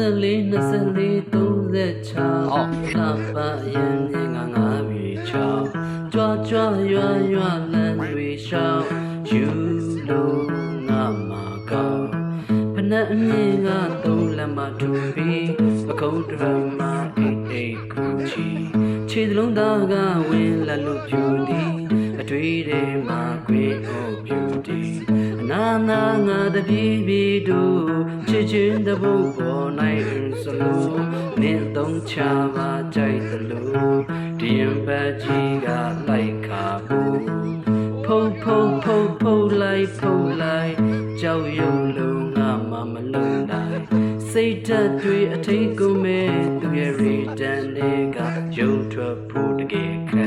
34 24 36ကပရင်ရင်ငါငါပြီချောင်းကြွားကြွားရွာရွာလမ်းတွေရှောင်းယူလို့ငါမှာကောင်းဖနက်အမြင့်ကသုံးလက်မထူပြီးပကုံးတရမအိတ်အိတ်ကူချီခြေစလုံးသားကဝင်လက်လို့ပြူသည်အတွေ့ထဲမှာခွေအိုးပြူသည်အ နာနာငါတပြေးပြေးတို့ချစ်ချင်းတပုတ်ပေါ်နိုင်စလို့မင်းသုံးချပါကြိုက်သလိုဒီရင်ပတ်ကြီးကလိုက်ခါဘူးဖုတ်ဖုတ်ဖုတ်ဖုတ်လိုက်ဖုတ်လိုက်ကြောက်ရွံ့လို့ငါမှမလုံးနိုင်စိတ်ဓာတ်တွေအထိတ်ကိုမဲ့သူရဲ့ရီတန်တွေကရုံထွက်ဖို့တကယ်ခံ